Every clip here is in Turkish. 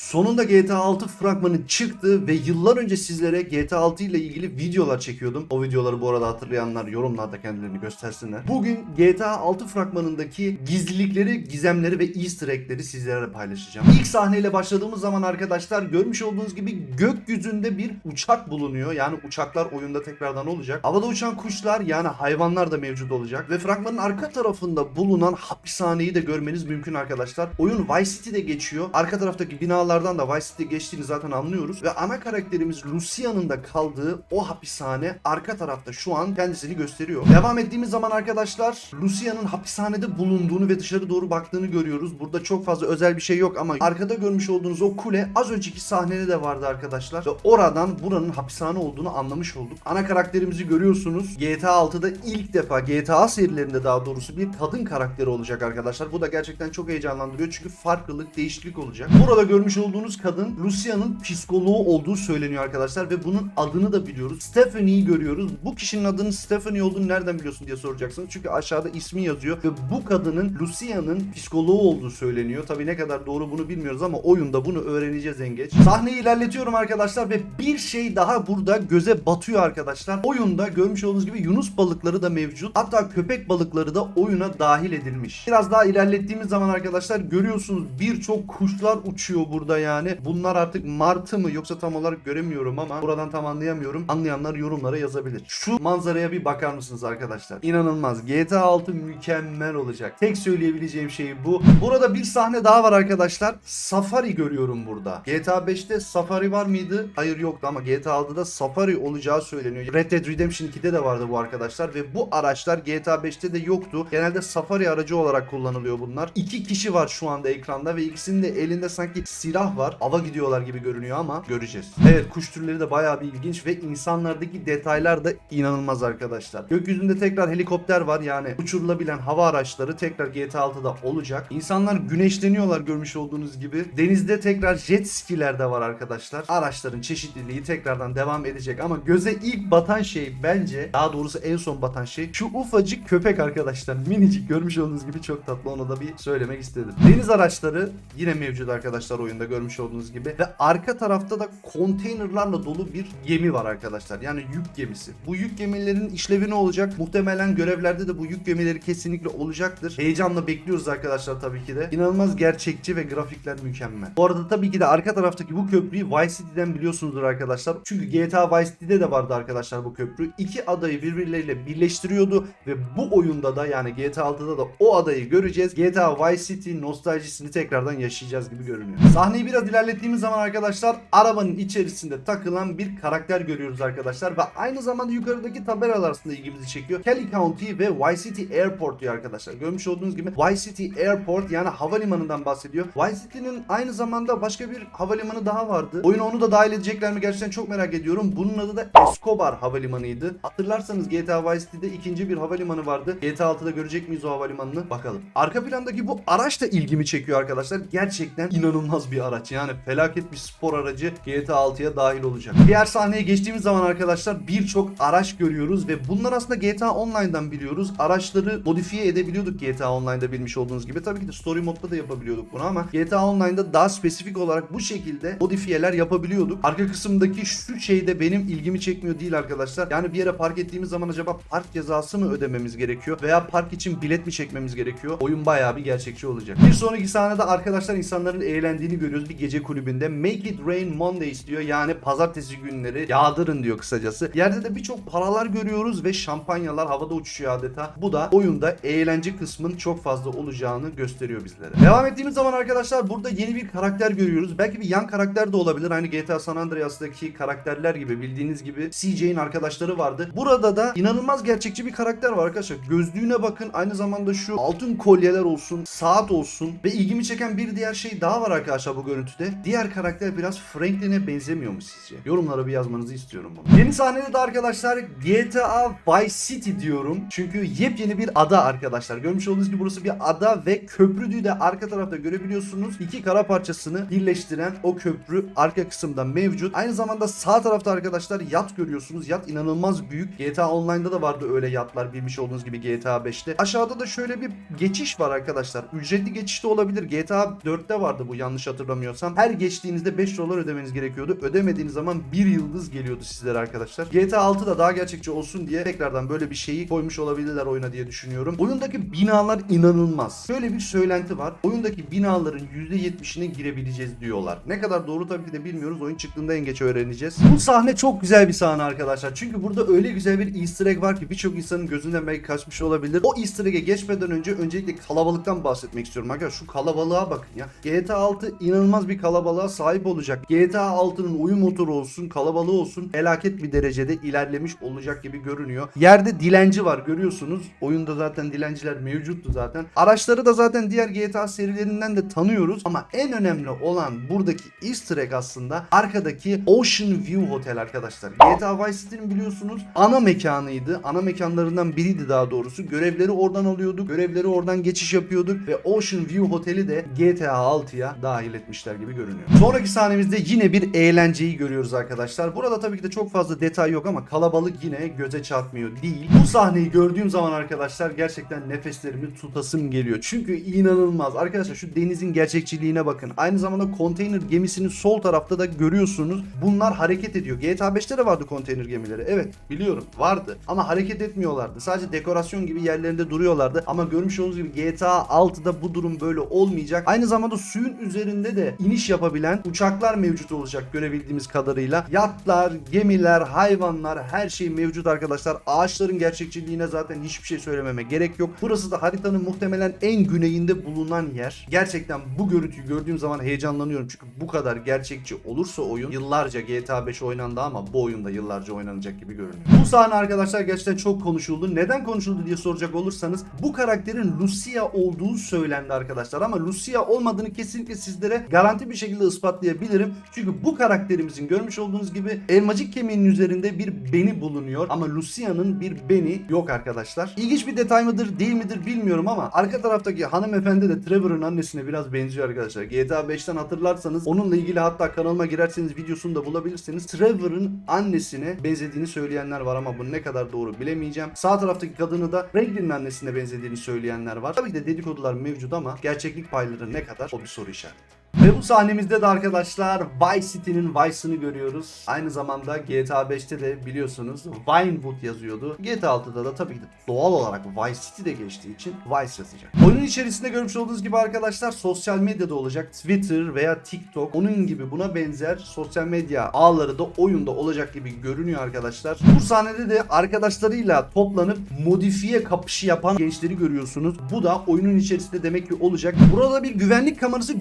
Sonunda GTA 6 fragmanı çıktı ve yıllar önce sizlere GTA 6 ile ilgili videolar çekiyordum. O videoları bu arada hatırlayanlar yorumlarda kendilerini göstersinler. Bugün GTA 6 fragmanındaki gizlilikleri, gizemleri ve easter egg'leri sizlere paylaşacağım. İlk sahneyle başladığımız zaman arkadaşlar görmüş olduğunuz gibi gökyüzünde bir uçak bulunuyor. Yani uçaklar oyunda tekrardan olacak. Havada uçan kuşlar yani hayvanlar da mevcut olacak. Ve fragmanın arka tarafında bulunan hapishaneyi de görmeniz mümkün arkadaşlar. Oyun Vice City'de geçiyor. Arka taraftaki binalardan da Vice City geçtiğini zaten anlıyoruz. Ve ana karakterimiz Lucia'nın da kaldığı o hapishane arka tarafta şu an kendisini gösteriyor. Devam ettiğimiz zaman arkadaşlar Lucia'nın hapishanede bulunduğunu ve dışarı doğru baktığını görüyoruz. Burada çok fazla özel bir şey yok ama arkada görmüş olduğunuz o kule az önceki sahnede de vardı arkadaşlar. Ve oradan buranın hapishane olduğunu anlamış olduk. Ana karakterimizi görüyorsunuz. GTA 6'da ilk defa GTA serilerinde daha doğrusu bir kadın karakteri olacak arkadaşlar. Bu da gerçekten çok heyecanlandırıyor çünkü farklılık, değişiklik olacak. Burada görmüş olduğunuz kadın Lucia'nın psikoloğu olduğu söyleniyor arkadaşlar ve bunun adını da biliyoruz. Stephanie'yi görüyoruz. Bu kişinin adının Stephanie olduğunu nereden biliyorsun diye soracaksınız. Çünkü aşağıda ismi yazıyor ve bu kadının Lucia'nın psikoloğu olduğu söyleniyor. Tabii ne kadar doğru bunu bilmiyoruz ama oyunda bunu öğreneceğiz en geç. Sahneyi ilerletiyorum arkadaşlar ve bir şey daha burada göze batıyor arkadaşlar. Oyunda görmüş olduğunuz gibi Yunus balıkları da mevcut. Hatta köpek balıkları da oyuna dahil edilmiş. Biraz daha ilerlettiğimiz zaman arkadaşlar görüyorsunuz birçok kuşlar uçuyor burada yani. Bunlar artık martı mı yoksa tam olarak göremiyorum ama buradan tam anlayamıyorum. Anlayanlar yorumlara yazabilir. Şu manzaraya bir bakar mısınız arkadaşlar? İnanılmaz. GTA 6 mükemmel olacak. Tek söyleyebileceğim şey bu. Burada bir sahne daha var arkadaşlar. Safari görüyorum burada. GTA 5'te Safari var mıydı? Hayır yoktu ama GTA 6'da Safari olacağı söyleniyor. Red Dead Redemption 2'de de vardı bu arkadaşlar ve bu araçlar GTA 5'te de yoktu. Genelde Safari aracı olarak kullanılıyor bunlar. İki kişi var şu anda ekranda ve ikisinin de elinde sanki silah var. Ava gidiyorlar gibi görünüyor ama göreceğiz. Evet kuş türleri de bayağı bir ilginç ve insanlardaki detaylar da inanılmaz arkadaşlar. Gökyüzünde tekrar helikopter var yani uçurulabilen hava araçları tekrar GTA 6'da olacak. İnsanlar güneşleniyorlar görmüş olduğunuz gibi. Denizde tekrar jet skiler de var arkadaşlar. Araçların çeşitliliği tekrardan devam edecek ama göze ilk batan şey bence daha doğrusu en son batan şey şu ufacık köpek arkadaşlar. Minicik görmüş olduğunuz gibi çok tatlı onu da bir söylemek istedim. Deniz araçları yine mevcut arkadaşlar oyunda görmüş olduğunuz gibi ve arka tarafta da konteynerlarla dolu bir gemi var arkadaşlar. Yani yük gemisi. Bu yük gemilerin işlevi ne olacak? Muhtemelen görevlerde de bu yük gemileri kesinlikle olacaktır. Heyecanla bekliyoruz arkadaşlar tabii ki de. İnanılmaz gerçekçi ve grafikler mükemmel. Bu arada tabii ki de arka taraftaki bu köprüyü Vice City'den biliyorsunuzdur arkadaşlar. Çünkü GTA Vice City'de de vardı arkadaşlar bu köprü. İki adayı birbirleriyle birleştiriyordu ve bu oyunda da yani GTA 6'da da o adayı göreceğiz. GTA Vice City nostaljisini tekrardan yaşayacağız gibi görünüyor. Sahneyi biraz ilerlettiğimiz zaman arkadaşlar arabanın içerisinde takılan bir karakter görüyoruz arkadaşlar ve aynı zamanda yukarıdaki tabelalar aslında ilgimizi çekiyor. Kelly County ve Vice City Airport diyor arkadaşlar. Görmüş olduğunuz gibi Vice City Airport yani havalimanından bahsediyor. Vice City'nin aynı zamanda başka bir havalimanı daha vardı. Oyuna onu da dahil edecekler mi gerçekten çok merak ediyorum. Bunun adı da Escobar Havalimanı'ydı. Hatırlarsanız GTA Vice City'de ikinci bir havalimanı vardı. GTA 6'da görecek miyiz o havalimanını? Bakalım. Arka plandaki bu araç da ilgimi çekiyor arkadaşlar. Gerçekten inanılmaz bir araç. Yani felaket bir spor aracı GTA 6'ya dahil olacak. Diğer sahneye geçtiğimiz zaman arkadaşlar birçok araç görüyoruz ve bunlar aslında GTA Online'dan biliyoruz. Araçları modifiye edebiliyorduk GTA Online'da bilmiş olduğunuz gibi. Tabii ki de story modda da yapabiliyorduk bunu ama GTA Online'da daha spesifik olarak bu şekilde modifiyeler yapabiliyorduk. Arka kısımdaki şu şey de benim ilgimi çekmiyor değil arkadaşlar. Yani bir yere park ettiğimiz zaman acaba park cezası mı ödememiz gerekiyor veya park için bilet mi çekmemiz gerekiyor? Oyun bayağı bir gerçekçi olacak. Bir sonraki sahnede arkadaşlar insanların eğlendiğini görüyoruz bir gece kulübünde. Make it rain Mondays diyor. Yani pazartesi günleri yağdırın diyor kısacası. Yerde de birçok paralar görüyoruz ve şampanyalar havada uçuşuyor adeta. Bu da oyunda eğlence kısmın çok fazla olacağını gösteriyor bizlere. Devam ettiğimiz zaman arkadaşlar burada yeni bir karakter görüyoruz. Belki bir yan karakter de olabilir. Aynı GTA San Andreas'taki karakterler gibi bildiğiniz gibi CJ'in arkadaşları vardı. Burada da inanılmaz gerçekçi bir karakter var arkadaşlar. Gözlüğüne bakın. Aynı zamanda şu altın kolyeler olsun, saat olsun ve ilgimi çeken bir diğer şey daha var arkadaşlar görüntüde. Diğer karakter biraz Franklin'e benzemiyor mu sizce? Yorumlara bir yazmanızı istiyorum bunu. Yeni sahnede de arkadaşlar GTA Vice City diyorum. Çünkü yepyeni bir ada arkadaşlar. Görmüş olduğunuz gibi burası bir ada ve köprüyü de arka tarafta görebiliyorsunuz. İki kara parçasını birleştiren o köprü arka kısımda mevcut. Aynı zamanda sağ tarafta arkadaşlar yat görüyorsunuz. Yat inanılmaz büyük. GTA Online'da da vardı öyle yatlar bilmiş olduğunuz gibi GTA 5'te. Aşağıda da şöyle bir geçiş var arkadaşlar. Ücretli geçiş de olabilir. GTA 4'te vardı bu yanlış hatırlamıyorsam hatırlamıyorsam. Her geçtiğinizde 5 dolar ödemeniz gerekiyordu. Ödemediğiniz zaman 1 yıldız geliyordu sizlere arkadaşlar. GTA 6 da daha gerçekçi olsun diye tekrardan böyle bir şeyi koymuş olabilirler oyuna diye düşünüyorum. Oyundaki binalar inanılmaz. Şöyle bir söylenti var. Oyundaki binaların %70'ine girebileceğiz diyorlar. Ne kadar doğru tabii ki de bilmiyoruz. Oyun çıktığında en geç öğreneceğiz. Bu sahne çok güzel bir sahne arkadaşlar. Çünkü burada öyle güzel bir easter egg var ki birçok insanın gözünden belki kaçmış olabilir. O easter egg'e geçmeden önce öncelikle kalabalıktan bahsetmek istiyorum. Arkadaşlar şu kalabalığa bakın ya. GTA 6 inanılmaz bir kalabalığa sahip olacak. GTA 6'nın oyun motoru olsun, kalabalığı olsun felaket bir derecede ilerlemiş olacak gibi görünüyor. Yerde dilenci var görüyorsunuz. Oyunda zaten dilenciler mevcuttu zaten. Araçları da zaten diğer GTA serilerinden de tanıyoruz. Ama en önemli olan buradaki easter egg aslında arkadaki Ocean View Hotel arkadaşlar. GTA Vice City'nin biliyorsunuz ana mekanıydı. Ana mekanlarından biriydi daha doğrusu. Görevleri oradan alıyorduk. Görevleri oradan geçiş yapıyorduk ve Ocean View Hotel'i de GTA 6'ya dahil etmişler gibi görünüyor. Sonraki sahnemizde yine bir eğlenceyi görüyoruz arkadaşlar. Burada tabii ki de çok fazla detay yok ama kalabalık yine göze çarpmıyor değil. Bu sahneyi gördüğüm zaman arkadaşlar gerçekten nefeslerimi tutasım geliyor. Çünkü inanılmaz. Arkadaşlar şu denizin gerçekçiliğine bakın. Aynı zamanda konteyner gemisinin sol tarafta da görüyorsunuz. Bunlar hareket ediyor. GTA 5'te de vardı konteyner gemileri. Evet biliyorum vardı. Ama hareket etmiyorlardı. Sadece dekorasyon gibi yerlerinde duruyorlardı. Ama görmüş olduğunuz gibi GTA 6'da bu durum böyle olmayacak. Aynı zamanda suyun üzerinde de iniş yapabilen uçaklar mevcut olacak görebildiğimiz kadarıyla. Yatlar, gemiler, hayvanlar her şey mevcut arkadaşlar. Ağaçların gerçekçiliğine zaten hiçbir şey söylememe gerek yok. Burası da haritanın muhtemelen en güneyinde bulunan yer. Gerçekten bu görüntüyü gördüğüm zaman heyecanlanıyorum. Çünkü bu kadar gerçekçi olursa oyun yıllarca GTA 5 oynandı ama bu oyunda yıllarca oynanacak gibi görünüyor. Bu sahne arkadaşlar gerçekten çok konuşuldu. Neden konuşuldu diye soracak olursanız bu karakterin Lucia olduğu söylendi arkadaşlar ama Lucia olmadığını kesinlikle sizlere garanti bir şekilde ispatlayabilirim. Çünkü bu karakterimizin görmüş olduğunuz gibi elmacık kemiğinin üzerinde bir beni bulunuyor ama Lucia'nın bir beni yok arkadaşlar. İlginç bir detay mıdır değil midir bilmiyorum ama arka taraftaki hanımefendi de Trevor'ın annesine biraz benziyor arkadaşlar. GTA 5'ten hatırlarsanız onunla ilgili hatta kanalıma girerseniz videosunu da bulabilirsiniz. Trevor'ın annesine benzediğini söyleyenler var ama bu ne kadar doğru bilemeyeceğim. Sağ taraftaki kadını da Franklin'in annesine benzediğini söyleyenler var. Tabii ki de dedikodular mevcut ama gerçeklik payları ne kadar o bir soru işareti. Ve bu sahnemizde de arkadaşlar Vice City'nin Vice'ını görüyoruz. Aynı zamanda GTA 5'te de biliyorsunuz Vinewood yazıyordu. GTA 6'da da tabii ki doğal olarak Vice City de geçtiği için Vice yazacak. Oyunun içerisinde görmüş olduğunuz gibi arkadaşlar sosyal medyada olacak. Twitter veya TikTok onun gibi buna benzer sosyal medya ağları da oyunda olacak gibi görünüyor arkadaşlar. Bu sahnede de arkadaşlarıyla toplanıp modifiye kapışı yapan gençleri görüyorsunuz. Bu da oyunun içerisinde demek ki olacak. Burada bir güvenlik kamerası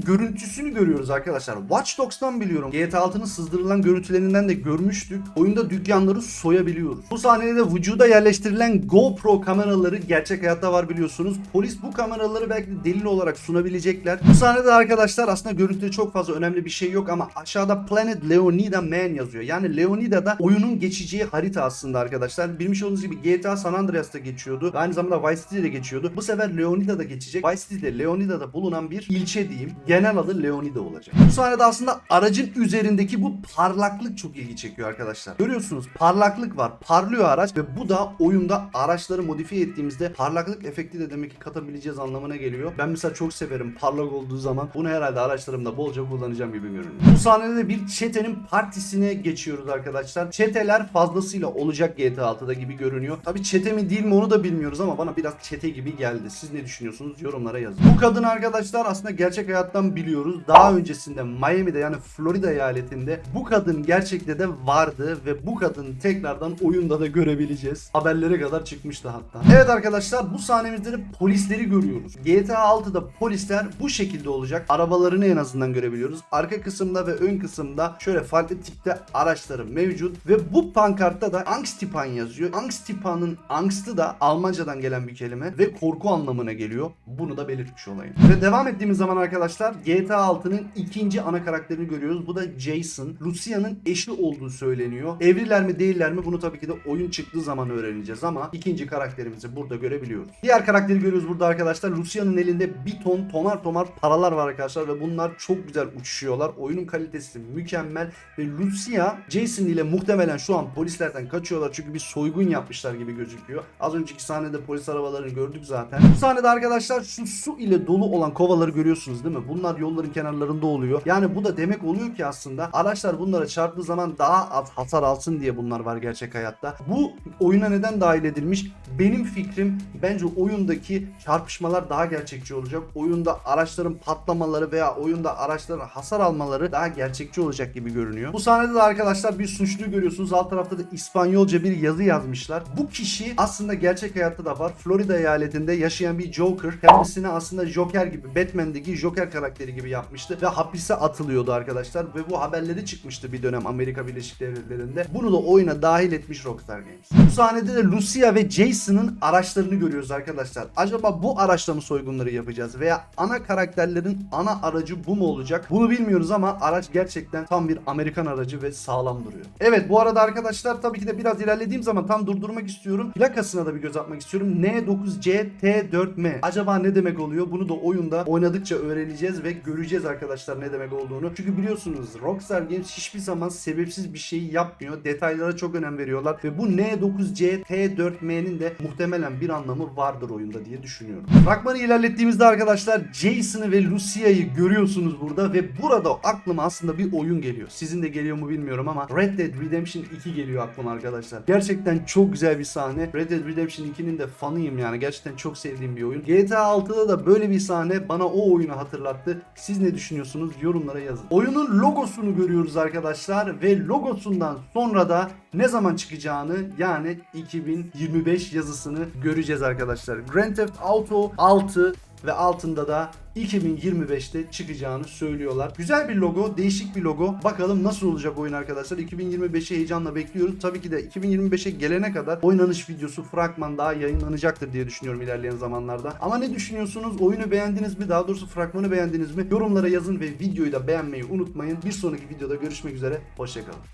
görüntüsünü görüyoruz arkadaşlar. Watch Dogs'tan biliyorum. GTA 6'nın sızdırılan görüntülerinden de görmüştük. Oyunda dükkanları soyabiliyoruz. Bu sahnede de vücuda yerleştirilen GoPro kameraları gerçek hayatta var biliyorsunuz. Polis bu kameraları belki de delil olarak sunabilecekler. Bu sahnede arkadaşlar aslında görüntüde çok fazla önemli bir şey yok ama aşağıda Planet Leonida Man yazıyor. Yani Leonida'da oyunun geçeceği harita aslında arkadaşlar. Bilmiş olduğunuz gibi GTA San Andreas'ta geçiyordu. Ve aynı zamanda Vice City'de geçiyordu. Bu sefer Leonida'da geçecek. Vice City'de Leonida'da bulunan bir ilçe diyeyim. Genel adı Leonida olacak. Bu sahnede aslında aracın üzerindeki bu parlaklık çok ilgi çekiyor arkadaşlar. Görüyorsunuz parlaklık var. Parlıyor araç ve bu da oyunda araçları modifiye ettiğimizde parlaklık efekti de demek ki katabileceğiz anlamına geliyor. Ben mesela çok severim parlak olduğu zaman. Bunu herhalde araçlarımda bolca kullanacağım gibi görünüyor. Bu sahnede de bir çetenin partisine geçiyoruz arkadaşlar. Çeteler fazlasıyla olacak GTA 6'da gibi görünüyor. Tabi çete mi değil mi onu da bilmiyoruz ama bana biraz çete gibi geldi. Siz ne düşünüyorsunuz? Yorumlara yazın. Bu kadın arkadaşlar aslında gerçek hayattan biliyoruz. Daha öncesinde Miami'de yani Florida eyaletinde bu kadın gerçekte de vardı ve bu kadın tekrardan oyunda da görebileceğiz. Haberlere kadar çıkmıştı hatta. Evet arkadaşlar bu sahnemizde de polisleri görüyoruz. GTA 6'da polisler bu şekilde olacak. Arabalarını en azından görebiliyoruz. Arka kısımda ve ön kısımda şöyle farklı tipte araçları mevcut ve bu pankartta da Angstipan yazıyor. Angstipan'ın angstı da Almancadan gelen bir kelime ve korku anlamına geliyor. Bunu da belirtmiş olayım. Ve devam ettiğimiz zaman arkadaşlar GTA 6'nın ikinci ana karakterini görüyoruz. Bu da Jason. Lucia'nın eşi olduğu söyleniyor. Evliler mi değiller mi bunu tabii ki de oyun çıktığı zaman öğreneceğiz ama ikinci karakterimizi burada görebiliyoruz. Diğer karakteri görüyoruz burada arkadaşlar. Lucia'nın elinde bir ton tomar tomar paralar var arkadaşlar ve bunlar çok güzel uçuşuyorlar. Oyunun kalitesi mükemmel ve Lucia Jason ile muhtemelen şu an polislerden kaçıyorlar çünkü bir soygun yapmışlar gibi gözüküyor. Az önceki sahnede polis arabalarını gördük zaten. Bu sahnede arkadaşlar şu su ile dolu olan kovaları görüyorsunuz değil mi? Bunlar yolların kenarlarında oluyor. Yani bu da demek oluyor ki aslında araçlar bunlara çarptığı zaman daha az hasar alsın diye bunlar var gerçek hayatta. Bu oyuna neden dahil edilmiş? Benim fikrim bence oyundaki çarpışmalar daha gerçekçi olacak. Oyunda araçların patlamaları veya oyunda araçların hasar almaları daha gerçekçi olacak gibi görünüyor. Bu sahnede de arkadaşlar bir suçluyu görüyorsunuz. Alt tarafta da İspanyolca bir yazı yazmışlar. Bu kişi aslında gerçek hayatta da var. Florida eyaletinde yaşayan bir Joker. Kendisini aslında Joker gibi Batman'deki Joker karakteri gibi yapmıştı ve hapise atılıyordu arkadaşlar ve bu haberleri çıkmıştı bir dönem Amerika Birleşik Devletleri'nde. Bunu da oyuna dahil etmiş Rockstar Games. Bu sahnede de Lucia ve Jason'ın araçlarını görüyoruz arkadaşlar. Acaba bu araçla mı soygunları yapacağız veya ana karakterlerin ana aracı bu mu olacak? Bunu bilmiyoruz ama araç gerçekten tam bir Amerikan aracı ve sağlam duruyor. Evet bu arada arkadaşlar tabii ki de biraz ilerlediğim zaman tam durdurmak istiyorum. Plakasına da bir göz atmak istiyorum. N9CT4M. Acaba ne demek oluyor? Bunu da oyunda oynadıkça öğreneceğiz ve göreceğiz arkadaşlar ne demek olduğunu. Çünkü biliyorsunuz Rockstar Games hiçbir zaman sebepsiz bir şeyi yapmıyor. Detaylara çok önem veriyorlar ve bu N9CT4M'nin de muhtemelen bir anlamı vardır oyunda diye düşünüyorum. Fragmanı ilerlettiğimizde arkadaşlar Jason'ı ve Lucia'yı görüyorsunuz burada ve burada aklıma aslında bir oyun geliyor. Sizin de geliyor mu bilmiyorum ama Red Dead Redemption 2 geliyor aklıma arkadaşlar. Gerçekten çok güzel bir sahne. Red Dead Redemption 2'nin de fanıyım yani. Gerçekten çok sevdiğim bir oyun. GTA 6'da da böyle bir sahne bana o oyunu hatırlattı. Ne düşünüyorsunuz? Yorumlara yazın. Oyunun logosunu görüyoruz arkadaşlar ve logosundan sonra da ne zaman çıkacağını yani 2025 yazısını göreceğiz arkadaşlar. Grand Theft Auto 6 ve altında da 2025'te çıkacağını söylüyorlar. Güzel bir logo, değişik bir logo. Bakalım nasıl olacak oyun arkadaşlar. 2025'i heyecanla bekliyoruz. Tabii ki de 2025'e gelene kadar oynanış videosu, fragman daha yayınlanacaktır diye düşünüyorum ilerleyen zamanlarda. Ama ne düşünüyorsunuz? Oyunu beğendiniz mi? Daha doğrusu fragmanı beğendiniz mi? Yorumlara yazın ve videoyu da beğenmeyi unutmayın. Bir sonraki videoda görüşmek üzere. Hoşçakalın.